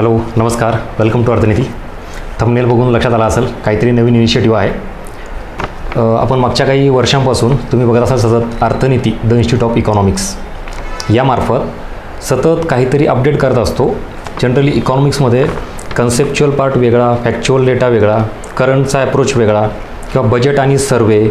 Hello नमस्कार. Welcome to अर्थनिती thumbnail बघून लक्षात आला असेल काहीतरी नवीन इनिशिएटिव्ह आहे. आपण मागच्या काही वर्षांपासून तुम्ही बघत असाल सतत Arthaniti the institute of economics यामार्फत सतत काहीतरी अपडेट करत असतो. जनरली इकॉनॉमिक्समध्ये कन्सेप्च्युअल पार्ट वेगळा फॅक्च्युअल डेटा वेगळा करंटचा अप्रोच वेगळा किंवा बजेट आणि सर्वे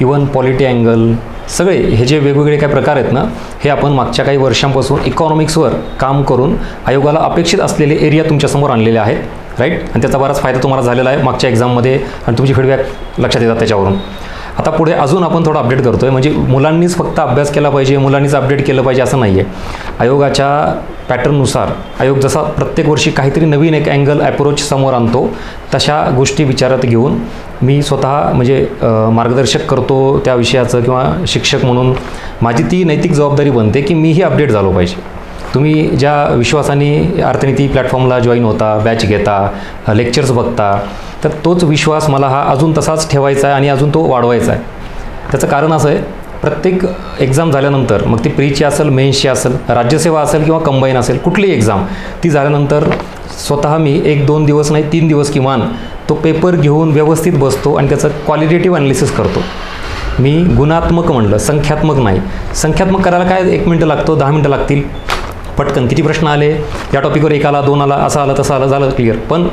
इवन पॉलिटी अँगल सगळे हे जे वेगवेगळे काही प्रकार आहेत ना हे आपण मागच्या काही वर्षांपासून इकॉनॉमिक्सवर काम करून आयोगाला अपेक्षित असलेले एरिया तुमच्यासमोर आणलेले आहेत राईट आणि त्याचा बराच फायदा तुम्हाला झालेला आहे मागच्या एक्झाममध्ये आणि तुमची फीडबॅक लक्षात येतात त्याच्यावरून. आता पुढे अजून आपण थोडं अपडेट करतो आहे म्हणजे मुलांनीच फक्त अभ्यास केला पाहिजे मुलांनीच अपडेट केलं पाहिजे असं नाही आहे आयोगाच्या पॅटर्ननुसार आयोग जसा प्रत्येक वर्षी काहीतरी नवीन एक अँगल ॲप्रोच समोर आणतो तशा गोष्टी विचारात घेऊन मी स्वतः म्हणजे मार्गदर्शक करतो त्या विषयाचं किंवा शिक्षक म्हणून. माझी ती नैतिक जबाबदारी बनते की मीही अपडेट झालो पाहिजे. तुम्ही ज्या विश्वासाने अर्थनीती प्लॅटफॉर्मला जॉईन होता बॅच घेता लेक्चर्स बघता तर तोच विश्वास मला हा अजून तसाच ठेवायचा आहे आणि अजून तो वाढवायचा आहे. त्याचं कारण असं आहे प्रत्येक एक्झाम झाल्यानंतर मग ती प्रीची असेल मेन्सची असेल राज्यसेवा असेल किंवा कंबाईन असेल कुठलीही एक्झाम ती झाल्यानंतर स्वतः मी एक दोन दिवस नाही तीन दिवस किमान तो पेपर घेऊन व्यवस्थित बसतो आणि त्याचं क्वालिटेटिव्ह ॲनालिसिस करतो. मी गुणात्मक म्हणलं संख्यात्मक नाही. संख्यात्मक करायला काय एक मिनटं लागतो दहा मिनटं लागतील? पटकन किती प्रश्न आले? या टॉपिकवर एक आला दोन आला असं आलं तसं आलं झालं क्लिअर पण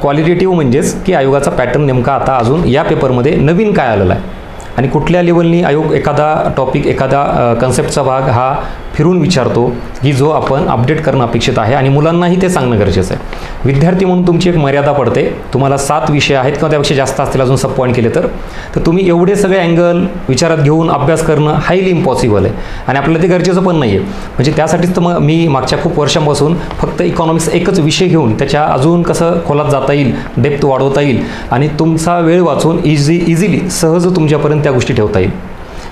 क्वालिटेटिव्ह म्हणजेच की आयोगाचा पॅटर्न नेमका आता अजून या पेपरमध्ये नवीन काय आलेला आहे? आणि कुठल्या लेवलनी आयोग एखादा टॉपिक एखादा कन्सेप्टचा भाग हा फिरून विचारतो की जो आपण अपडेट करणं अपेक्षित आहे. आणि मुलांनाही ते सांगणं गरजेचं आहे. विद्यार्थी म्हणून तुमची एक मर्यादा पडते. तुम्हाला सात विषय आहेत किंवा त्यापेक्षा जास्त असतील अजून सब पॉईंट केले तर. तर तुम्ही एवढे सगळे अँगल विचारात घेऊन अभ्यास करणं हायली इम्पॉसिबल आहे. आणि आपल्याला ते गरजेचं पण नाही आहे म्हणजे त्यासाठीच तर मग मी मागच्या खूप वर्षांपासून फक्त इकॉनॉमिक्स एकच विषय घेऊन त्याच्या अजून कसं खोलात जाता येईल डेप्थ वाढवता येईल. आणि तुमचा वेळ वाचून इझी इझिली सहज तुमच्यापर्यंत त्या गोष्टी ठेवता येईल.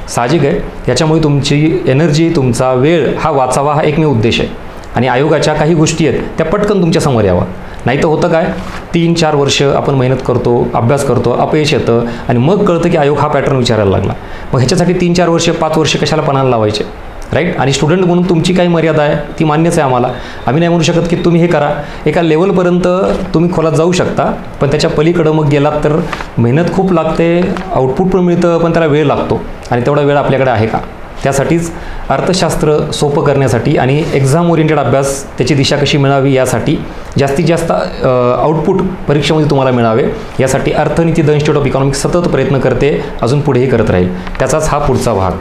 साहजिक आहे. याच्यामुळे तुमची एनर्जी तुमचा वेळ हा वाचावा हा एकमेव उद्देश आहे. आणि आयोगाच्या काही गोष्टी आहेत त्या पटकन तुमच्यासमोर यावा. नाही तर होतं काय? तीन चार वर्ष आपण मेहनत करतो अभ्यास करतो अपयश येतं आणि मग कळतं की आयोग हा पॅटर्न विचारायला लागला. मग ह्याच्यासाठी तीन चार वर्ष पाच वर्ष कशाला पणाला लावायचे? राईट आणि स्टुडंट म्हणून तुमची काही मर्यादा आहे? ती मान्यच आहे आम्हाला. आम्ही नाही म्हणू शकत की तुम्ही हे करा. एका लेवलपर्यंत तुम्ही खोलात जाऊ शकता पण त्याच्या पलीकडं मग गेलात तर मेहनत खूप लागते आउटपुट पण मिळतं पण त्याला वेळ लागतो. आणि तेवढा वेळ आपल्याकडे आहे का? त्यासाठीच अर्थशास्त्र सोपं करण्यासाठी आणि एक्झाम ओरिएंटेड अभ्यास त्याची दिशा कशी मिळावी यासाठी जास्तीत जास्त आउटपुट परीक्षेमध्ये तुम्हाला मिळावे. यासाठी Arthaniti the institute of economics सतत प्रयत्न करते अजून पुढेही करत राहील. त्याचाच हा पुढचा भाग.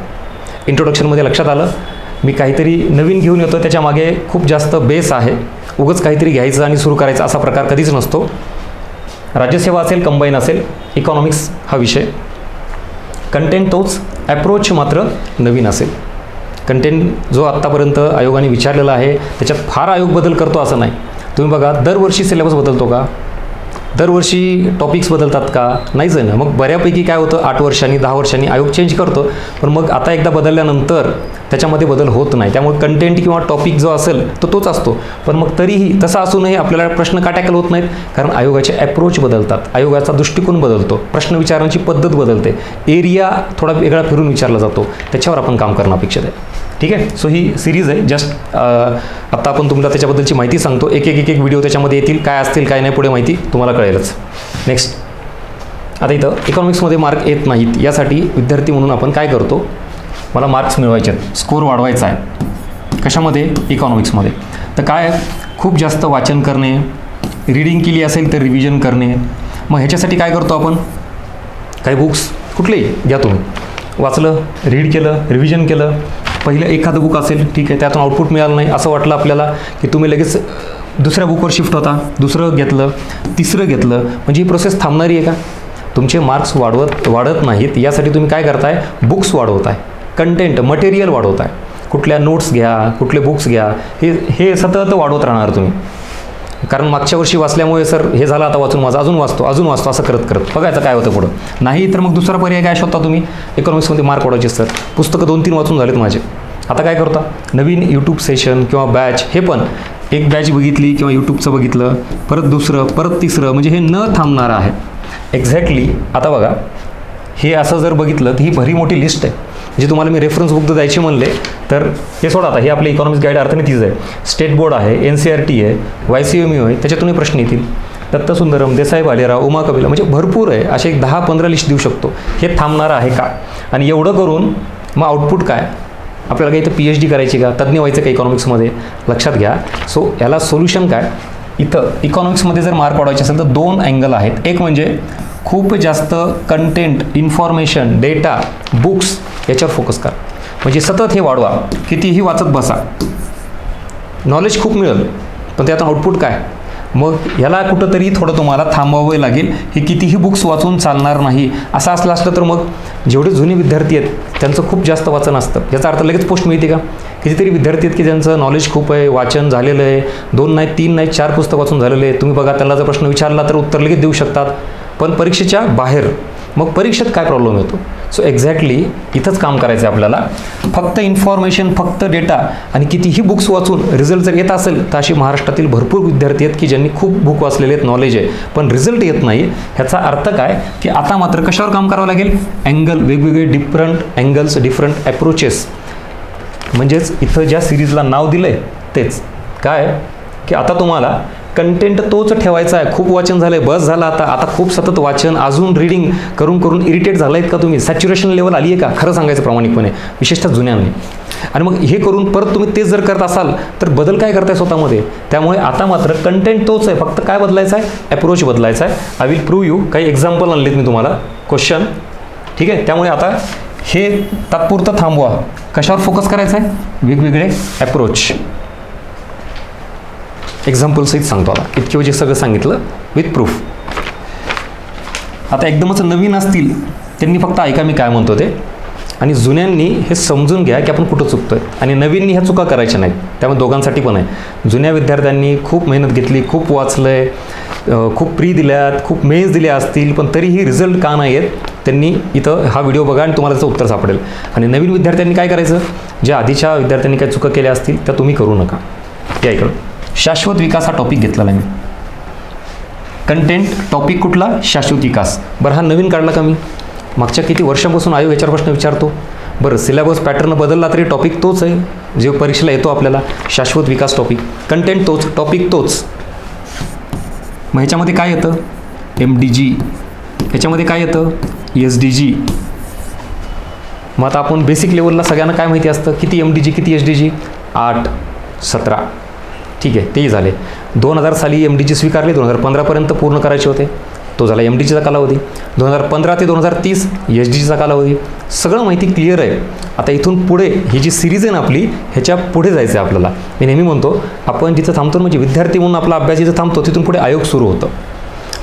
इंट्रोडक्शनमध्ये लक्षात आलं. मी काहीतरी नवीन घेऊन येतो त्याच्यामागे खूप जास्त बेस आहे. उगंच काहीतरी घ्यायचं आणि सुरू करायचं असा प्रकार कधीच नसतो. राज्यसेवा असेल कंबाईन असेल इकॉनॉमिक्स हा विषय. कंटेंट तोच ॲप्रोच मात्र नवीन असेल. कंटेंट जो आत्तापर्यंत आयोगाने विचारलेला आहे त्याच्यात फार आयोग बदल करतो असं नाही. तुम्ही बघा दरवर्षी सिलेबस बदलतो का? दरवर्षी टॉपिक्स बदलतात का? नाही आहे मग बऱ्यापैकी काय होतं? आठ वर्षांनी दहा वर्षांनी आयोग चेंज करतो. पण मग आता एकदा बदलल्यानंतर त्याच्यामध्ये बदल होत नाही. त्यामुळे कंटेंट किंवा टॉपिक जो असेल तो तोच असतो. पण मग तरीही तसा असूनही आपल्याला प्रश्न का टॅकल होत नाहीत? कारण आयोगाचे अप्रोच बदलतात. आयोगाचा दृष्टिकोन बदलतो. प्रश्न विचारण्याची पद्धत बदलते. एरिया थोडा वेगळा फिरून विचारला जातो. त्याच्यावर आपण काम करणं अपेक्षित आहे. ठीक आहे? सो ही सिरीज आहे. जस्ट आत्ता आपण तुम्हाला त्याच्याबद्दलची माहिती सांगतो. एक एक एक एक व्हिडिओ त्याच्यामध्ये येतील. काय असतील काय नाही पुढे माहिती तुम्हाला कळेलच. नेक्स्ट आता इथं इकॉनॉमिक्समध्ये मार्क येत नाहीत. यासाठी विद्यार्थी म्हणून आपण काय करतो? मला मार्क्स मिळवायचे आहेत. स्कोर वाढवायचा आहे. कशामध्ये? इकॉनॉमिक्समध्ये तर काय खूप जास्त वाचन करणे रीडिंग केली असेल तर रिव्हिजन करणे. मग ह्याच्यासाठी काय करतो आपण? काही बुक्स कुठलेही? घ्या तुम्ही वाचलं रीड केलं रिव्हिजन केलं. पहिलं एखादं बुक असेल ठीक आहे त्यातून आउटपुट मिळालं नाही. असं वाटलं आपल्याला की तुम्ही लगेच दुसऱ्या बुकवर शिफ्ट होता. दुसरं घेतलं तिसरं घेतलं. म्हणजे ही प्रोसेस थांबणारी आहे का? तुमचे मार्क्स वाढवत वाढत नाहीत. यासाठी तुम्ही काय करताय? बुक्स वाढवताय. कंटेंट मटेरियल वाढवत आहे. कुठल्या नोट्स घ्या कुठले बुक्स घ्या हे हे सतत वाढवत राहणार तुम्ही. कारण मागच्या वर्षी वाचल्यामुळे सर हे झालं आता वाचून माझं अजून वाचतो अजून वाचतो असं करत करत. बघायचं काय होतं पुढं. नाही तर मग दुसरा पर्याय काय शोधता तुम्ही? इकॉनॉमिक्समध्ये मार्क वाढवायचे सर. पुस्तकं दोन तीन वाचून झालेत माझे. आता काय करता? नवीन यूट्यूब सेशन किंवा बॅच हे पण एक बॅच बघितली किंवा यूट्यूबचं बघितलं परत दुसरं परत तिसरं म्हणजे हे न थांबणारं आहे. एक्झॅक्टली आता बघा. हे असं जर बघितलं तर ही भरी मोठी लिस्ट आहे. जे तुम्हाला मी रेफरन्स बुक द्यायचे म्हणले तर हे सोडा आता हे आपले इकॉनॉमिक्स गाईड अर्थनीतीच आहे. स्टेट बोर्ड आहे एन सी आर टी आहे वाय सी एम यू आहे त्याच्यातूनही प्रश्न येतील. दत्तसुंदरम देसाई भालेराव उमा कपिला म्हणजे भरपूर आहे असे एक दहा पंधरा लिस्ट देऊ शकतो. हे थांबणारं आहे का? आणि एवढं करून मग आउटपुट काय? आपल्याला काही इथं पी एच डी करायची का? तज्ज्ञ व्हायचं का इकॉनॉमिक्समध्ये लक्षात घ्या. सो याला सोल्युशन काय? इथं इकॉनॉमिक्समध्ये जर मार्क वाढवायचे असेल तर दोन अँगल आहेत. एक म्हणजे खूप जास्त कंटेंट इन्फॉर्मेशन डेटा बुक्स याच्यावर फोकस करा. म्हणजे सतत हे वाढवा. कितीही वाचत बसा. नॉलेज खूप मिळेल. पण त्यातून आउटपुट काय? मग ह्याला कुठंतरी थोडं तुम्हाला थांबवावं लागेल. हे कितीही बुक्स वाचून चालणार नाही. असं असलं असलं तर मग जेवढे जुने विद्यार्थी आहेत त्यांचं खूप जास्त वाचन असतं. याचा अर्थ लगेच पोस्ट मिळते का? कितीतरी विद्यार्थी आहेत की ज्यांचं नॉलेज खूप आहे वाचन झालेलं आहे. दोन नाही तीन नाही चार पुस्तक वाचून झालेलं आहे तुम्ही बघा त्यांना जर प्रश्न विचारला तर उत्तर लगेच देऊ शकतात. पण परीक्षेच्या बाहेर मग परीक्षेत काय प्रॉब्लेम येतो? सो एक्झॅक्टली इथंच काम करायचं आहे आपल्याला. फक्त इन्फॉर्मेशन फक्त डेटा आणि कितीही बुक्स वाचून रिझल्ट जर येत असेल तर अशी महाराष्ट्रातील भरपूर विद्यार्थी आहेत की ज्यांनी खूप बुक वाचलेले आहेत नॉलेज आहे. पण रिझल्ट येत नाही. ह्याचा अर्थ काय? की आता मात्र कशावर काम करावं लागेल? अँगल वेगवेगळे डिफरंट अँगल्स डिफरंट अप्रोचेस म्हणजेच इथं ज्या सिरीजला नाव दिलं आहे तेच. काय? की आता तुम्हाला कंटेंट तोच ठेवायचा आहे. खूप वाचन झालं आहे बस झालं आता. आता खूप सतत वाचन अजून रीडिंग करून करून इरिटेट झालं का तुम्ही? सॅच्युरेशन लेवल आली आहे का? खरं सांगायचं प्रामाणिकपणे. विशेषतः जुन्यांनी आणि मग हे करून परत तुम्ही तेच जर करत असाल तर बदल काय करताय स्वतःमध्ये? त्यामुळे आता मात्र कंटेंट तोच आहे. फक्त काय बदलायचं आहे? अप्रोच बदलायचा आहे. आय विल प्रूव्ह यू काही एक्झाम्पल आणलेत मी तुम्हाला. क्वेश्चन ठीक आहे? त्यामुळे आता हे तात्पुरतं थांबवा. कशावर फोकस करायचं आहे वेगवेगळे अप्रोच एक्झाम्पलसहित सांगतो आता. इतके म्हणजे सगळं सांगितलं विथ प्रूफ आता एकदमच नवीन असतील त्यांनी फक्त ऐका मी काय म्हणतो ते. आणि जुन्यांनी हे समजून घ्या की आपण कुठं चुकतोय. आणि नवीननी ह्या चुका करायच्या नाहीत. त्यामुळे दोघांसाठी पण आहे. जुन्या विद्यार्थ्यांनी खूप मेहनत घेतली खूप वाचलं आहे खूप प्री दिल्यात खूप मेज दिल्या असतील पण तरीही रिझल्ट का नाही आहेत त्यांनी इथं हा व्हिडिओ बघा आणि तुम्हाला त्याचं उत्तर सापडेल. आणि नवीन विद्यार्थ्यांनी काय करायचं? ज्या आधीच्या विद्यार्थ्यांनी काय चुका केल्या असतील त्या तुम्ही करू नका. या इकडं. शाश्वत विकास हा टॉपिक घेतलेला आहे मी कंटेंट टॉपिक कुठला? शाश्वत विकास. बरं हा नवीन काढला का मी? मागच्या किती वर्षापासून आयोग याच्यावर प्रश्न विचारतो. बरं सिलेबस पॅटर्न बदलला तरी टॉपिक तोच आहे. जे परीक्षेला येतो आपल्याला. शाश्वत विकास टॉपिक कंटेंट तोच टॉपिक तोच. मग ह्याच्यामध्ये काय येतं? एम डी जी ह्याच्यामध्ये काय येतं? एस डी जी मग आता आपण बेसिक लेवलला सगळ्यांना काय माहिती असतं? किती एम डी जी किती एस डी जी आठ सतरा. ठीक आहे तेही झाले. दोन हजार साली एम डी जी स्वीकारले दोन हजार पंधरापर्यंत पूर्ण करायचे होते. तो झाला एम डी जीचा कालावधी. दोन हजार पंधरा ते दोन हजार तीस एच डी जीचा कालावधी. सगळं माहिती क्लिअर आहे. आता इथून पुढे ही जी सिरीज आहे ना आपली ह्याच्या पुढे जायचं आहे आपल्याला. मी नेहमी म्हणतो आपण जिथं थांबतो म्हणजे विद्यार्थी म्हणून आपला अभ्यास जिथं थांबतो तिथून पुढे आयोग सुरू होतं.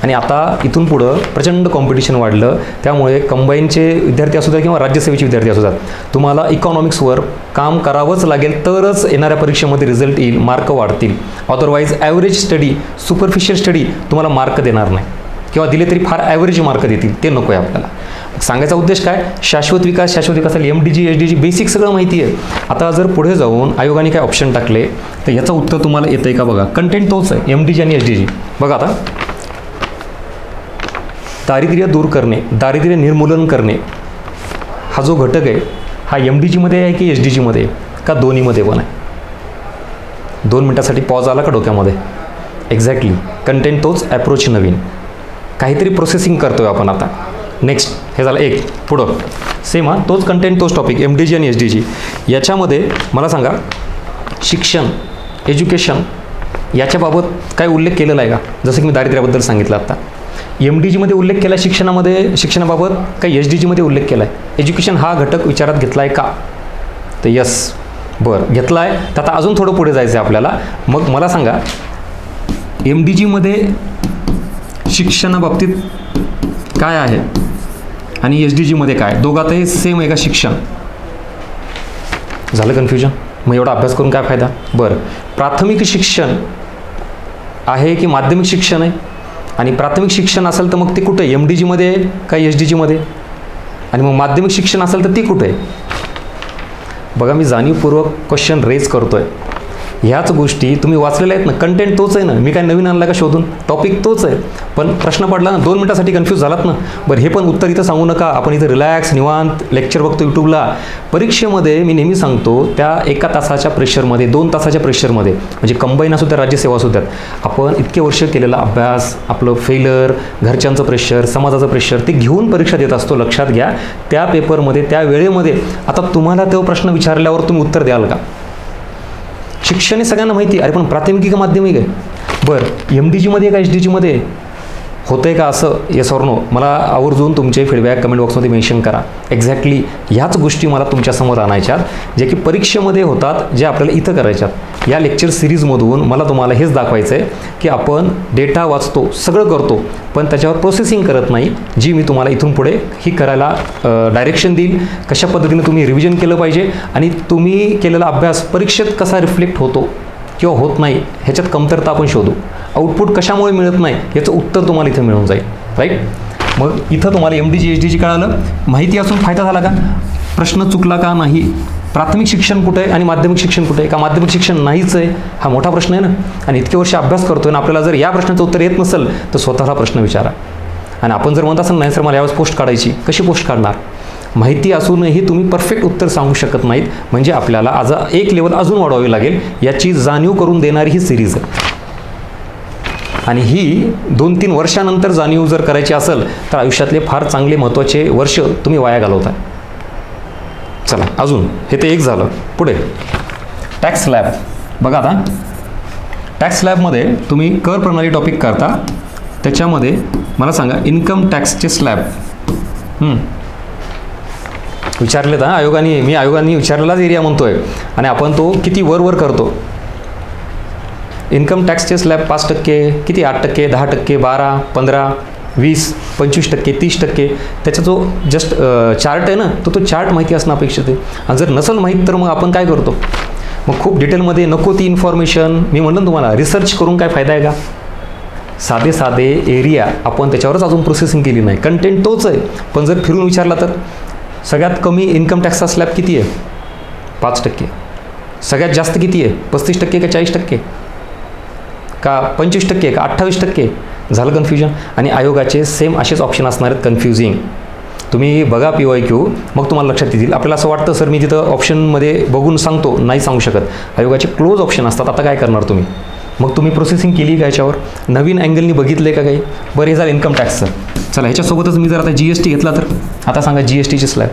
आणि आता इथून पुढं प्रचंड कॉम्पिटिशन वाढलं. त्यामुळे कंबाईनचे विद्यार्थी असू द्या किंवा राज्यसेवेचे विद्यार्थी असू द्यात तुम्हाला इकॉनॉमिक्सवर काम करावंच लागेल तरच येणाऱ्या परीक्षेमध्ये रिझल्ट येईल मार्क वाढतील. Otherwise average study superficial study तुम्हाला मार्क देणार नाही. किंवा दिले तरी फार ॲव्हरेज मार्क देतील. ते नको आहे आपल्याला. सांगायचा उद्देश काय? शाश्वत विकास शाश्वत विकासाला M D G H D G basic सगळं माहिती आहे. आता जर पुढे जाऊन आयोगाने काय ऑप्शन टाकले तर याचं उत्तर तुम्हाला येतं आहे का बघा? कंटेंट तोच आहे एम डी जी आणि एच डी जी बघा आता. दारिद्र्य दूर करणे दारिद्र्य निर्मूलन करणे हा जो घटक आहे हा एम डी जीमध्ये आहे की एच डी जीमध्ये का दोन्हीमध्ये पण आहे? दोन मिनटासाठी पॉज आला का डोक्यामध्ये? एक्झॅक्टली कंटेंट तोच ॲप्रोच नवीन. काहीतरी प्रोसेसिंग करतो आहे आपण आता. नेक्स्ट हे झालं एक. पुढं. सेम हा. तोच कंटेंट तोच टॉपिक एम डी जी आणि एच डी जी याच्यामध्ये मला सांगा शिक्षण एज्युकेशन याच्याबाबत काय उल्लेख केलेला आहे का? जसं की मी दारिद्र्याबद्दल सांगितलं आता. एम डी जीमध्ये उल्लेख केला शिक्षणामध्ये शिक्षणाबाबत? काही एच डी जीमध्ये उल्लेख केला आहे एज्युकेशन हा घटक विचारात घेतला आहे का? तर यस बरं घेतला आहे तर आता अजून थोडं पुढे जायचं आहे आपल्याला. मग मला सांगा एम डी जीमध्ये शिक्षणाबाबतीत काय आहे? आणि एच डी जीमध्ये काय? दोघातही सेम आहे का शिक्षण? झालं कन्फ्युजन मग एवढा अभ्यास करून काय फायदा? बरं. प्राथमिक शिक्षण आहे की माध्यमिक शिक्षण आहे? आणि प्राथमिक शिक्षण असेल तर मग ते कुठं? आहे एम डी जीमध्ये आहे का एच डी जीमध्ये आणि मग माध्यमिक शिक्षण असेल तर ती कुठं? आहे बघा मी जाणीवपूर्वक क्वेश्चन रेज करतो आहे ह्याच गोष्टी तुम्ही वाचलेल्या आहेत ना कंटेंट तोच आहे ना. मी काय नवीन आणला का शोधून? टॉपिक तोच आहे. पण प्रश्न पडला ना दोन मिनटासाठी कन्फ्यूज झालात ना. बरं हे पण उत्तर इथं सांगू नका. आपण इथं रिलॅक्स निवांत लेक्चर बघतो यूट्यूबला परीक्षेमध्ये मी नेहमी सांगतो त्या एका तासाच्या प्रेशरमध्ये दोन तासाच्या प्रेशरमध्ये म्हणजे कंबाईन असू त्या राज्यसेवा असू द्यात आपण इतके वर्ष केलेला अभ्यास आपलं फेलर घरच्यांचं प्रेशर समाजाचं प्रेशर ते घेऊन परीक्षा देत असतो लक्षात घ्या. त्या पेपरमध्ये त्या वेळेमध्ये आता तुम्हाला तो प्रश्न विचारल्यावर तुम्ही उत्तर द्याल का? शिक्षण हे सगळ्यांना माहिती आहे. अरे पण प्राथमिक का माध्यमिक आहे. बरं एम डी जीमध्ये का एच डी जीमध्ये होतं आहे का असं? येस ऑर नो मला आवर्जून तुमचे फीडबॅक कमेंट बॉक्समध्ये मेन्शन करा. एक्झॅक्टली ह्याच गोष्टी मला तुमच्यासमोर आणायच्यात जे की परीक्षेमध्ये होतात जे आपल्याला इथं करायच्यात. या लेक्चर सिरीजमधून मला तुम्हाला हेच दाखवायचं आहे की आपण डेटा वाचतो सगळं करतो पण त्याच्यावर प्रोसेसिंग करत नाही जी मी तुम्हाला इथून पुढे ही करायला डायरेक्शन देईल. कशा पद्धतीने तुम्ही रिव्हिजन केलं पाहिजे आणि तुम्ही केलेला अभ्यास परीक्षेत कसा रिफ्लेक्ट होतो किंवा होत नाही ह्याच्यात कमतरता आपण शोधू. आउटपुट कशामुळे मिळत नाही याचं उत्तर तुम्हाला इथं मिळून जाईल. राईट मग इथं तुम्हाला M D G H D G कळालं. माहिती असून फायदा झाला का? प्रश्न चुकला का नाही? प्राथमिक शिक्षण कुठे आहे आणि माध्यमिक शिक्षण कुठे आहे? का माध्यमिक शिक्षण नाहीच आहे? हा मोठा प्रश्न आहे ना? आणि इतके वर्ष अभ्यास करतोय ना आपल्याला जर या प्रश्नाचं उत्तर येत नसेल तर स्वतःला प्रश्न विचारा. आणि आपण जर म्हणत असाल नाही सर मला यावेळेस पोस्ट काढायची. कशी पोस्ट काढणार? माहिती असूनही तुम्ही परफेक्ट उत्तर सांगू शकत नाहीत. म्हणजे आपल्याला आज एक लेवल अजून वाढवावी लागेल. याची जाणीव करून देणारी ही सिरीज आहे. आणि ही दोन तीन वर्षानंतर जाणीव जर करायची असेल तर आयुष्यातले फार चांगले महत्त्वाचे वर्ष तुम्ही वाया घालवताय. चला अजून. हे ते एक झालं. पुढे. टॅक्स लॅब बघा आता. टॅक्स लॅबमध्ये तुम्ही कर प्रणाली टॉपिक करता. त्याच्यामध्ये मला सांगा इन्कम टॅक्सचे स्लॅब विचारलेत हां आयोगाने मी आयोगाने विचारलेलाच एरिया म्हणतोय. आणि आपण तो किती वर वर करतो इन्कम टॅक्सचे स्लॅब पाच टक्के किती? आठ टक्के दहा टक्के बारा पंधरा वीस पंचवीस टक्के तीस टक्के. त्याचा जो जस्ट चार्ट आहे ना तो तो चार्ट माहिती असणं अपेक्षित आहे. आणि जर नसेल माहीत तर मग आपण काय करतो? मग खूप डिटेलमध्ये नको ती इन्फॉर्मेशन मी म्हणलं ना तुम्हाला रिसर्च करून काय फायदा आहे का? साधे साधे एरिया आपण त्याच्यावरच अजून प्रोसेसिंग केली नाही. कंटेंट तोच आहे. पण जर फिरून विचारला तर? सगळ्यात कमी इन्कम टॅक्सचा स्लॅब किती आहे? पाच टक्के. सगळ्यात जास्त किती आहे? पस्तीस टक्के का चाळीस टक्के? का पंचवीस टक्के का अठ्ठावीस टक्के? झालं कन्फ्युजन आणि आयोगाचे सेम असेच ऑप्शन असणार आहेत कन्फ्युजिंग तुम्ही बघा पी वाय क्यू मग तुम्हाला लक्षात येतील. आपल्याला असं वाटतं सर मी तिथं ऑप्शनमध्ये बघून सांगतो. नाही सांगू शकत. आयोगाचे क्लोज ऑप्शन असतात. आता काय करणार तुम्ही? मग तुम्ही प्रोसेसिंग केली का याच्यावर? नवीन अँगलनी बघितलं आहे का काही? बरं हे झालं इन्कम टॅक्सचं चला ह्याच्यासोबतच मी जर आता जी एस टी घेतला तर? आता सांगा जी एस टीची स्लॅब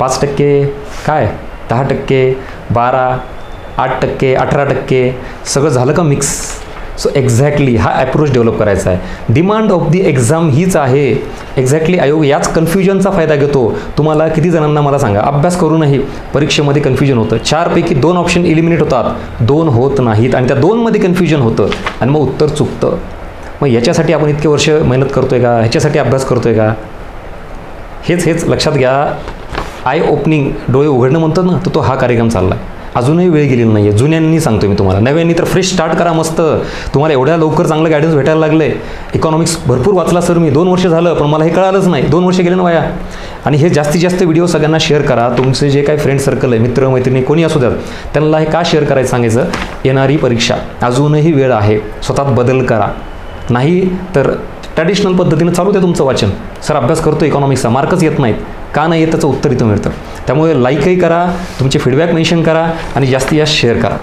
पाच टक्के काय? दहा टक्के बारा आठ टक्के अठरा टक्के सगळं झालं का मिक्स सो एक्झॅक्टली हा अप्रोच डेव्हलप करायचा आहे. डिमांड ऑफ दी एक्झाम हीच आहे. एक्झॅक्टली आयोग याच कन्फ्युजनचा फायदा घेतो. तुम्हाला किती जणांना मला सांगा. अभ्यास करूनही परीक्षेमध्ये कन्फ्युजन होतं. चारपैकी दोन ऑप्शन इलिमिनेट होतात. दोन होत नाहीत आणि त्या दोनमध्ये कन्फ्युजन होतं. आणि मग उत्तर चुकतं. मग याच्यासाठी आपण इतके वर्ष मेहनत करतोय का? ह्याच्यासाठी अभ्यास करतोय का? हेच हेच लक्षात घ्या. आय ओपनिंग डोळे उघडणं म्हणतात ना तर तो हा कार्यक्रम चालला आहे अजूनही वेळ गेलेली नाही आहे जुन्यांनी सांगतो मी तुम्हाला. नव्यांनी तर फ्रेश स्टार्ट करा मस्त. तुम्हाला एवढ्या लवकर चांगलं गायडन्स भेटायला लागलं आहे इकॉनॉमिक्स भरपूर वाचला सर मी. दोन वर्ष झालं पण मला हे कळालंच नाही. दोन वर्ष गेले ना वाया आणि हे जास्तीत जास्त व्हिडिओ सगळ्यांना शेअर करा. तुमचे जे काही फ्रेंड सर्कल आहे मित्र मैत्रिणी कोणी असू द्यात त्यांना हे का शेअर करायचं सांगायचं? येणारी परीक्षा. अजूनही वेळ आहे. स्वतःत बदल करा. नाही तर ट्रॅडिशनल पद्धतीनं चालू द्या तुमचं वाचन. सर अभ्यास करतो इकॉनॉमिक्सचा मार्कच येत नाहीत. का नाही येत त्याचं उत्तर इथं मिळतं. त्यामुळे लाईकही करा तुमचे फीडबॅक मेन्शन करा आणि जास्तीत जास्त शेअर करा.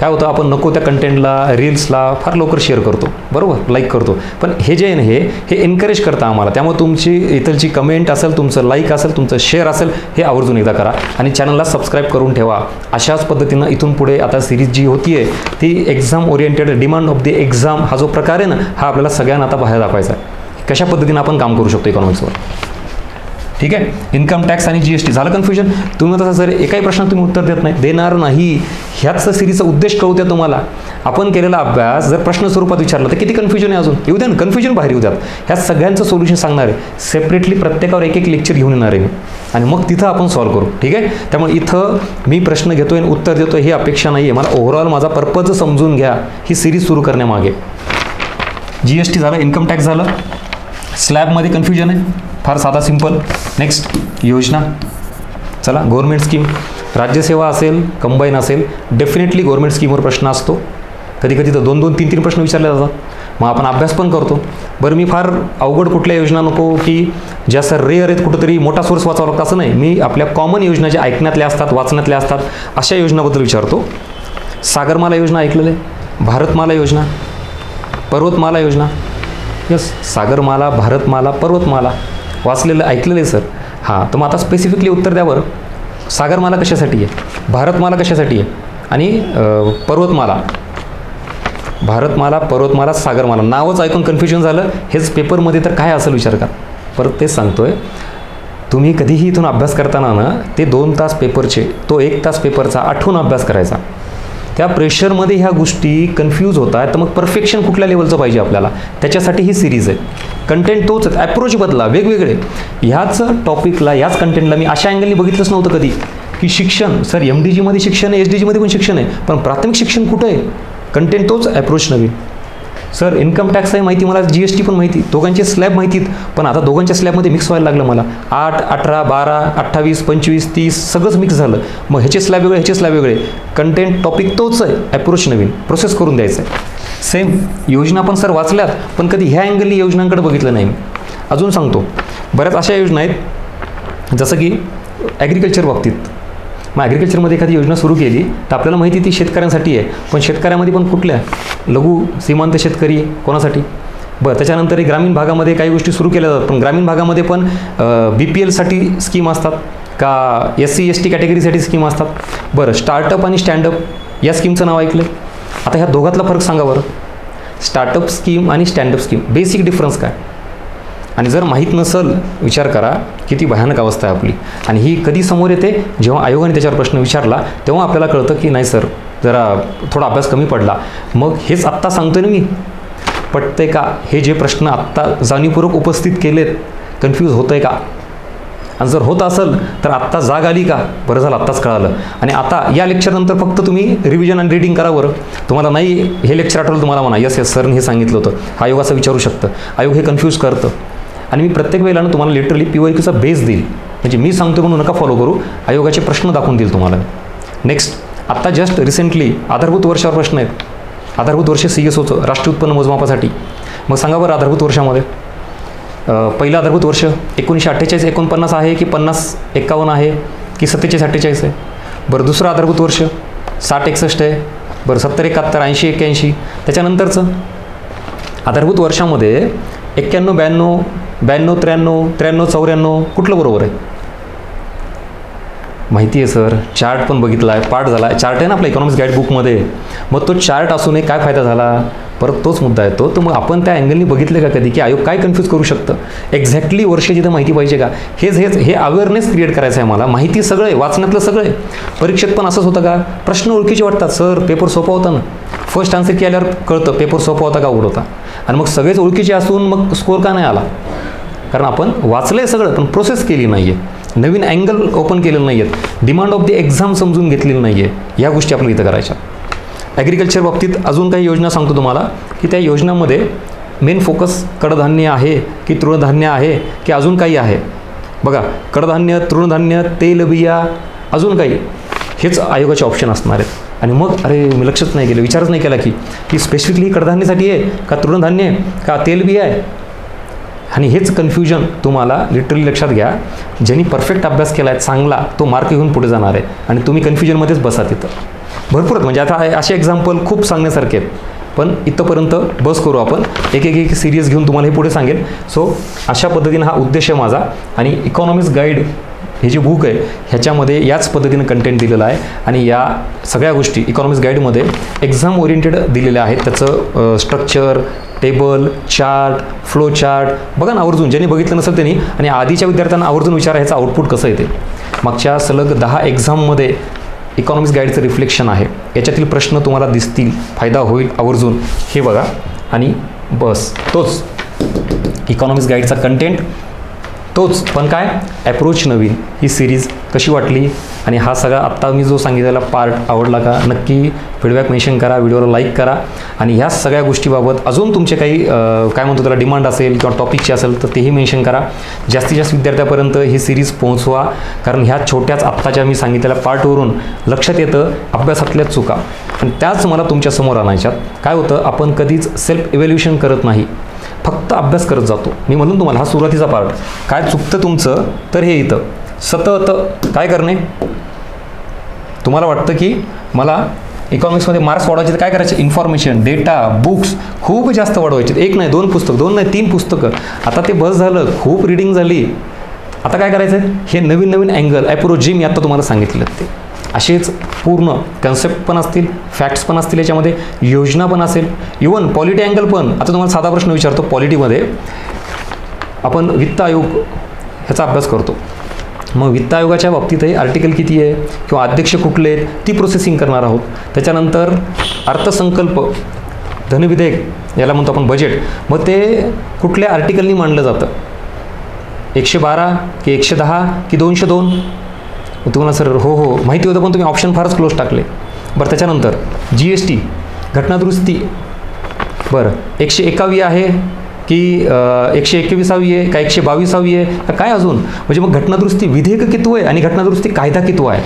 काय होतं आपण नको त्या कंटेंटला रील्सला फार लवकर शेअर करतो. बरोबर? लाईक करतो. पण हे जे आहे ना हे हे एनकरेज करतं आम्हाला. त्यामुळे तुमची इथलची कमेंट असेल तुमचं लाईक असेल तुमचं शेअर असेल हे आवर्जून एकदा करा. आणि चॅनलला सबस्क्राईब करून ठेवा. अशाच पद्धतीनं इथून पुढे आता सिरीज जी होती आहे ती exam oriented demand of the exam हा जो प्रकार आहे ना हा आपल्याला सगळ्यांना आता बाहेर दाखवायचा आहे. कशा पद्धतीनं आपण काम करू शकतो इकॉनॉमिक्सवर ठीक आहे? इन्कम टॅक्स आणि जी एस टी झालं कन्फ्युजन तुम्ही तसं सर एकाही प्रश्नात तुम्ही उत्तर देत नाही. देणार नाही. ह्याच सिरीजचा उद्देश कळू द्या तुम्हाला. आपण केलेला अभ्यास जर प्रश्न स्वरूपात विचारला तर किती कन्फ्युजन आहे अजून? येऊ द्या ना कन्फ्युजन बाहेर येऊ द्या ह्या सगळ्यांचं सोल्युशन सांगणार आहे. सेपरेटली प्रत्येकावर एक एक लेक्चर घेऊन येणार आहे मी. आणि मग तिथं आपण सॉल्व्ह करू. ठीक आहे? त्यामुळे इथं मी प्रश्न घेतो आणि उत्तर देतो ही अपेक्षा नाही आहे मला ओव्हरऑल माझा पर्पज समजून घ्या. ही सिरीज सुरू करण्यामागे. जी एस टी झालं इन्कम टॅक्स झालं. स्लॅबमध्ये कन्फ्युजन आहे. फार साधा सिंपल नेक्स्ट योजना. चला गव्हर्मेंट स्कीम राज्यसेवा असेल कंबाईन असेल डेफिनेटली गव्हर्मेंट स्कीमवर प्रश्न असतो. कधी कधी तर दोन दोन तीन तीन प्रश्न विचारले जातात. मग आपण अभ्यास पण करतो. बरं मी फार अवघड कुठल्या योजना नको की ज्या सर रेअर आहेत कुठंतरी मोठा सोर्स वाचावा लागतो. असं नाही. मी आपल्या कॉमन योजना ज्या ऐकण्यातल्या असतात वाचण्यातल्या असतात अशा योजनाबद्दल विचारतो. सागरमाला योजना ऐकलेलं आहे. भारतमाला योजना. पर्वतमाला योजना. यस सागरमाला भारतमाला पर्वतमाला. वाचलेलं ऐकलेलं आहे सर. हां तर मग आता स्पेसिफिकली उत्तर द्या सागरमाला कशासाठी आहे? भारतमाला कशासाठी आहे? आणि पर्वतमाला. भारतमाला पर्वतमाला सागरमाला. नावच ऐकून कन्फ्युजन झालं. हेच पेपरमध्ये तर काय असेल विचार का परत तेच सांगतो आहे तुम्ही कधीही इथून अभ्यास करताना ना ते दोन तास पेपरचे तो एक तास पेपरचा आठवून अभ्यास करायचा. त्या प्रेशरमध्ये ह्या गोष्टी कन्फ्यूज होत आहेत तर मग परफेक्शन कुठल्या लेवलचं पाहिजे आपल्याला? त्याच्यासाठी ही सिरीज आहे. कंटेंट तोच ॲप्रोच बदला. वेगवेगळे. ह्याच टॉपिकला याच कंटेंटला मी अशा अँगलनी बघितलंच नव्हतं कधी. की शिक्षण. सर एम डी जीमध्ये शिक्षण आहे एस डी जीमध्ये पण शिक्षण आहे. पण प्राथमिक शिक्षण कुठं आहे? कंटेंट तोच ॲप्रोच नवीन. सर इन्कम टॅक्स आहे माहिती मला जी एस टी पण माहिती. दोघांचे स्लॅब माहितीत पण आता दोघांच्या स्लॅबमध्ये मिक्स व्हायला लागलं मला. आठ अठरा बारा अठ्ठावीस पंचवीस तीस सगळंच मिक्स झालं. मग ह्याचे स्लॅब वेगळे ह्याचे स्लॅब वेगळे. कंटेंट टॉपिक तोच आहे ॲप्रोच नवीन. प्रोसेस करून द्यायचं आहे. सेम योजना पण सर वाचल्यात पण कधी ह्या अँगलनी योजनांकडे बघितलं नाही मी. अजून सांगतो. बऱ्याच अशा योजना आहेत जसं की ॲग्रिकल्चर बाबतीत. मग ॲग्रिकल्चरमध्ये एखादी योजना सुरू केली तर आपल्याला माहिती ती शेतकऱ्यांसाठी आहे. पण शेतकऱ्यामध्ये पण कुठल्या? लघु सीमांत शेतकरी कोणासाठी? बरं त्याच्यानंतर ग्रामीण भागामध्ये काही गोष्टी सुरू केल्या जातात पण ग्रामीण भागामध्ये पण बी पी एलसाठी स्कीम असतात का एस सी एस टी कॅटेगरीसाठी स्कीम असतात? बरं स्टार्टअप आणि स्टँडअप या स्कीमचं नाव ऐकलं आता ह्या दोघातला फरक सांगा बरं. स्टार्टअप स्कीम आणि स्टँडअप स्कीम बेसिक डिफरन्स काय? आणि जर माहीत नसल विचार करा किती भयानक अवस्था आहे आपली. आणि ही कधी समोर येते? जेव्हा आयोगाने त्याच्यावर प्रश्न विचारला तेव्हा आपल्याला कळतं की नाही सर जरा थोडा अभ्यास कमी पडला. मग हेच आत्ता सांगतोय ना मी. पटतंय का? हे जे प्रश्न आत्ता जाणीवपूर्वक उपस्थित केलेत कन्फ्यूज होतं आहे का? आणि जर होत असेल तर आत्ता जाग आली का? बरं झालं आत्ताच कळालं. आणि आता या लेक्चरनंतर फक्त तुम्ही रिव्हिजन आणि रीडिंग करा बरं. तुम्हाला नाही हे लेक्चर आठवलं तुम्हाला म्हणा यस यस सरने हे सांगितलं होतं. आयोग असं विचारू शकतं. आयोग हे कन्फ्यूज करतं. आणि मी प्रत्येक वेळेला ना तुम्हाला लिटरली पी वाय क्यूचा बेस देईल. म्हणजे मी सांगतो म्हणून नका फॉलो करू. आयोगाचे प्रश्न दाखवून देईल तुम्हाला. नेक्स्ट आत्ता जस्ट रिसेंटली आधारभूत वर्षावर प्रश्न आहेत. आधारभूत वर्ष सी एस ओचं राष्ट्रीय उत्पन्न मोजमापासाठी. मग सांगा बरं आधारभूत वर्षामध्ये. पहिलं आधारभूत वर्ष एकोणीसशे अठ्ठेचाळीस एकोणपन्नास आहे की पन्नास एक्कावन्न आहे की सत्तेचाळीस अठ्ठेचाळीस आहे? बरं दुसरं आधारभूत वर्ष साठ एकसष्ट आहे. बरं सत्तर एकाहत्तर ऐंशी एक्क्याऐंशी. त्याच्यानंतरचं आधारभूत वर्षामध्ये एक्क्याण्णव ब्याण्णव ब्याण्णव त्र्याण्णव त्र्याण्णव चौऱ्याण्णव कुठलं बरोबर आहे? माहिती आहे सर. चार्ट पण बघितला आहे पाठ झाला आहे. चार्ट आहे ना आपल्या इकॉनॉमिक्स गाईडबुकमध्ये मग तो चार्ट असूनही काय फायदा झाला? परत तोच मुद्दा येतो. तर मग आपण त्या अँगलनी बघितलं का कधी? की आयोग काय कन्फ्यूज करू शकतं? एक्झॅक्टली वर्ष जिथं माहिती पाहिजे का? हेच हेच हे अवेअरनेस क्रिएट करायचं आहे मला माहिती सगळं आहे वाचण्यातलं सगळं आहे. परीक्षेत पण असंच होतं का? प्रश्न ओळखीचे वाटतात सर. पेपर सोपा होता ना. फर्स्ट आन्सर की आल्यावर कळतं पेपर सोपा होता का? उघड होता. आणि मग सगळेच ओळखीचे असून मग स्कोर का नाही आला? कारण आपण वाचलं आहे सगळं पण प्रोसेस केली नाही आहे नवीन अँगल ओपन केलेलं नाही आहेत डिमांड ऑफ द एक्झाम समजून घेतलेली नाही आहे या गोष्टी आपल्याला इथं करायच्या. ॲग्रिकल्चर बाबतीत अजून काही योजना सांगतो तुम्हाला की त्या योजनामध्ये मेन फोकस कडधान्य आहे की तृणधान्य आहे की अजून काही आहे. बघा कडधान्य तृणधान्य तेलबिया अजून काही. हेच आयोगाचे ऑप्शन असणार आहेत. आणि मग अरे मी लक्षच नाही केलं विचारच नाही केला की की स्पेसिफिकली कडधान्यासाठी आहे का तृणधान्य आहे का तेलबिया आहे? आणि हेच कन्फ्युजन तुम्हाला लिटरली लक्षात घ्या. ज्यांनी परफेक्ट अभ्यास केला आहे चांगला तो मार्क घेऊन पुढे जाणार आहे. आणि तुम्ही कन्फ्युजनमध्येच बसा तिथं. भरपूर आहेत म्हणजे आता असे एक्झाम्पल खूप सांगण्यासारखे आहेत. पण इथंपर्यंत बस करू आपण. एक एक एक सिरियस घेऊन तुम्हाला हे पुढे सांगेल सो अशा पद्धतीनं हा उद्देश आहे माझा. आणि इकॉनॉमिक्स गाईड हे जे बुक आहे ह्याच्यामध्ये याच पद्धतीनं कंटेंट दिलेलं आहे आणि या सगळ्या गोष्टी इकॉनॉमिक्स गाईडमध्ये एक्झाम ओरिएंटेड दिलेल्या आहेत. त्याचं structure table chart flow chart बघा ना आवर्जून ज्यांनी बघितलं नसेल त्यांनी. आणि आधीच्या विद्यार्थ्यांना आवर्जून विचारा ह्याचं आउटपुट कसं येते मागच्या सलग दहा एक्झाममध्ये इकॉनॉमिक्स गाईडचं रिफ्लेक्शन आहे. याच्यातील प्रश्न तुम्हाला दिसतील. फायदा होईल आवर्जून. हे बघा. आणि बस तोच इकॉनॉमिक्स गाईडचा कंटेंट तोच. पण काय? ॲप्रोच नवीन. ही सिरीज कशी वाटली? आणि हा सगळा आत्ता मी जो सांगितलेला पार्ट आवडला का? नक्की फीडबॅक मेन्शन करा व्हिडिओला लाईक करा. आणि ह्या सगळ्या गोष्टीबाबत अजून तुमचे काही काय म्हणतो त्याला डिमांड असेल किंवा टॉपिकची असेल तर तेही मेन्शन करा. जास्तीत जास्त विद्यार्थ्यापर्यंत ही सिरीज पोहोचवा. कारण ह्या छोट्याच आत्ताच्या मी सांगितलेल्या पार्टवरून लक्षात येतं अभ्यासातल्या चुका. पण त्याच मला तुमच्यासमोर आणायच्यात. काय होतं? आपण कधीच सेल्फ इव्हॅल्युएशन करत नाही. फक्त अभ्यास करत जातो. मी म्हणून तुम्हाला हा सुरुवातीचा पार्ट काय चुकतं तुमचं तर हे इथं. सतत काय करणे? तुम्हाला वाटतं की मला इकॉनॉमिक्समध्ये मार्क्स वाढवायचे तर काय करायचे? इन्फॉर्मेशन डेटा बुक्स खूप जास्त वाढवायचे. एक नाही दोन पुस्तक दोन नाही तीन पुस्तकं. आता ते बस झालं खूप रिडिंग झाली. आता काय करायचं हे नवीन नवीन अँगल ॲप्रोच जे मी आता तुम्हाला सांगितलं ते. असेच पूर्ण कन्सेप्ट पण असतील फॅक्ट्स पण असतील याच्यामध्ये योजना पण असेल. इवन पॉलिटी अँगल पण. आता तुम्हाला साधा प्रश्न विचारतो पॉलिटीमध्ये आपण वित्त आयोग ह्याचा अभ्यास करतो. मग वित्त आयोगाच्या बाबतीतही आर्टिकल किती आहे? किंवा अध्यक्ष कुठले आहेत? ती प्रोसेसिंग करणार आहोत. त्याच्यानंतर अर्थसंकल्प धनविधेयक याला म्हणतो आपण बजेट मग ते कुठल्या आर्टिकलनी मांडलं जातं? एकशे बारा की एकशे दहा की दोनशे दोन? तुम्हाला सर हो हो माहिती होतं पण तुम्ही ऑप्शन फारच क्लोज टाकले. बरं त्याच्यानंतर जी एस टी घटनादुरुस्ती. बरं एकशे एकावी आहे की एकशे एकवीसावी आहे का एकशे बावीसावी आहे? का काय अजून? म्हणजे मग घटनादुरुस्ती विधेयक कितू आहे आणि घटनादुरुस्ती कायदा कितू आहे?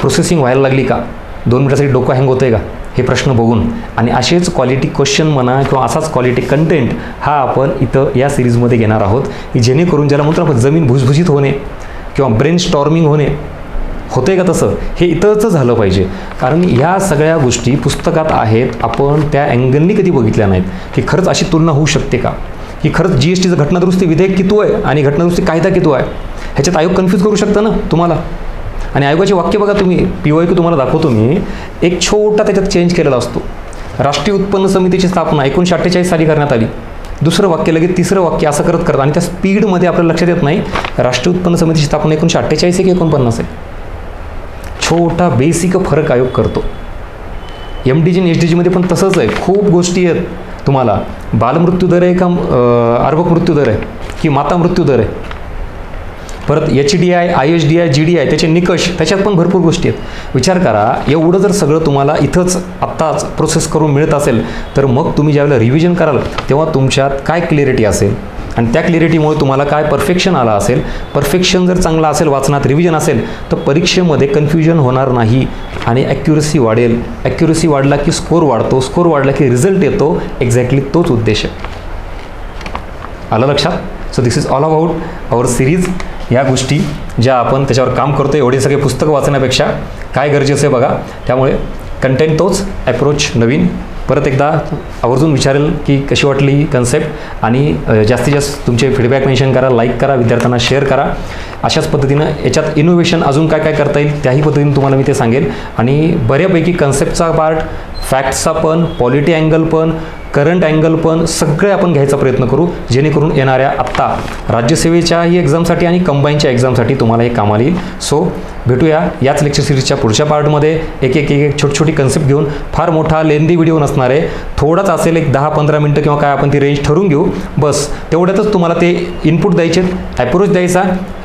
प्रोसेसिंग व्हायला लागली का? दोन मिनिटासाठी डोकं हँग होतं आहे का? हे प्रश्न बघून. आणि असेच क्वालिटी क्वेश्चन म्हणा किंवा असाच क्वालिटी कंटेंट हा आपण इथं या सिरीजमध्ये घेणार आहोत की जेणेकरून ज्याला म्हणतो आपण जमीन भुसभुशीत होणे किंवा ब्रेन स्टॉर्मिंग होणे होते का तसं? हे इतरचं झालं पाहिजे. कारण ह्या सगळ्या गोष्टी पुस्तकात आहेत आपण त्या अँगलनी कधी बघितल्या नाहीत. की खरंच अशी तुलना होऊ शकते का? की खरंच जी एस टीचं घटनादुरुस्ती विधेयक किती आहे आणि घटनादुरुस्ती कायदा किती आहे? ह्याच्यात आयोग कन्फ्यूज करू शकतं ना तुम्हाला? आणि आयोगाचे वाक्य बघा तुम्ही पी वाय क्यू तुम्हाला दाखवतो मी. एक छोटा त्याच्यात चेंज केलेला असतो. राष्ट्रीय उत्पन्न समितीची स्थापना एकोणीसशे अठ्ठेचाळीस साली करण्यात आली. दुसरं वाक्य लगेच तिसरं वाक्य असं करत करत आणि त्या स्पीडमध्ये आपल्याला लक्षात येत नाही राष्ट्रीय उत्पन्न समितीची स्थापना एकोणीसशे अठ्ठेचाळीस एक एकोणपन्नास आहे. छोटा बेसिक फरक आयोग करतो. एम डी जी आणि एच डी जीमध्ये पण तसंच आहे. खूप गोष्टी आहेत तुम्हाला. बालमृत्यू दर आहे का अर्भक मृत्यू दर आहे? की माता मृत्यू दर आहे? परत H D I I H D I G D I त्याचे निकष त्याच्यात पण भरपूर गोष्टी आहेत. विचार करा एवढं जर सगळं तुम्हाला इथंच आत्ताच प्रोसेस करून मिळत असेल तर मग तुम्ही ज्यावेळेला रिव्हिजन कराल तेव्हा तुमच्यात काय क्लिअरिटी असेल? आणि त्या क्लिअरिटीमुळे तुम्हाला काय परफेक्शन आलं असेल? परफेक्शन जर चांगलं असेल वाचनात रिव्हिजन असेल तर परीक्षेमध्ये कन्फ्युजन होणार नाही आणि ॲक्युरसी वाढेल. ॲक्युरसी वाढला की स्कोर वाढतो स्कोर वाढला की रिझल्ट येतो. एक्झॅक्टली तोच उद्देश आहे. आलं लक्षात? So this is all about our series या गोष्टी ज्या आपण त्याच्यावर काम करतो एवढे सगळे पुस्तकं वाचण्यापेक्षा काय गरजेचं आहे बघा? त्यामुळे कंटेंट तोच ॲप्रोच नवीन. परत एकदा आवर्जून विचारेल की कशी वाटली ही कन्सेप्ट आणि जास्तीत जास्त तुमचे फीडबॅक मेन्शन करा लाईक करा विद्यार्थ्यांना शेअर करा. अशाच पद्धतीनं याच्यात इनोव्हेशन अजून काय काय करता येईल त्याही पद्धतीने तुम्हाला मी ते सांगेल. आणि बऱ्यापैकी कन्सेप्टचा पार्ट फॅक्ट्सचा पण पॉलिटी अँगल पण करंट अँगल पण सगळे आपण घ्यायचा प्रयत्न करू जेणेकरून येणाऱ्या आत्ता राज्यसेवेच्याही एक्झामसाठी आणि कंबाईनच्या एक्झामसाठी तुम्हाला हे कामाला येईल. सो भेटूया याच लेक्चर सिरीजच्या पुढच्या पार्टमध्ये एक एक एक एक छोटी छोटी कन्सेप्ट घेऊन फार मोठा लेंदी व्हिडिओ नसणार आहे. थोडाच असेल एक दहा पंधरा मिनटं किंवा काय आपण ती रेंज ठरवून घेऊ. बस तेवढ्यातच तुम्हाला ते इनपुट द्यायचे ॲप्रोच द्यायचा.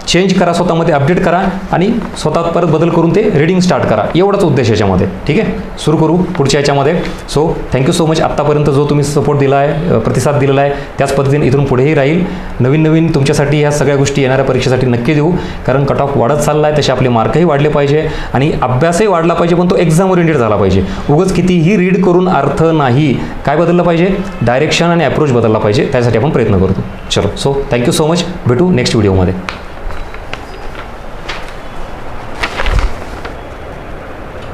चेंज करा स्वतःमध्ये अपडेट करा आणि स्वतः परत बदल करून ते रीडिंग स्टार्ट करा. एवढाच उद्देश याच्यामध्ये. ठीक आहे? सुरू करू पुढच्या याच्यामध्ये. सो थँक्यू सो मच आत्तापर्यंत जो तुम्ही सपोर्ट दिला आहे प्रतिसाद दिलेला आहे त्याच पद्धतीने इथून पुढेही राहील. नवीन नवीन तुमच्यासाठी ह्या सगळ्या गोष्टी येणाऱ्या परीक्षेसाठी नक्की देऊ. कारण कट ऑफ वाढत चालला आहे तसे आपले मार्कही वाढले पाहिजे आणि अभ्यासही वाढला पाहिजे पण तो एक्झाम ओरिएंटेड झाला पाहिजे. उगच कितीही रीड करून अर्थ नाही काय बदललं पाहिजे? डायरेक्शन आणि अप्रोच बदलला पाहिजे. त्यासाठी आपण प्रयत्न करतो. चलो. So thank you so much भेटू नेक्स्ट व्हिडिओमध्ये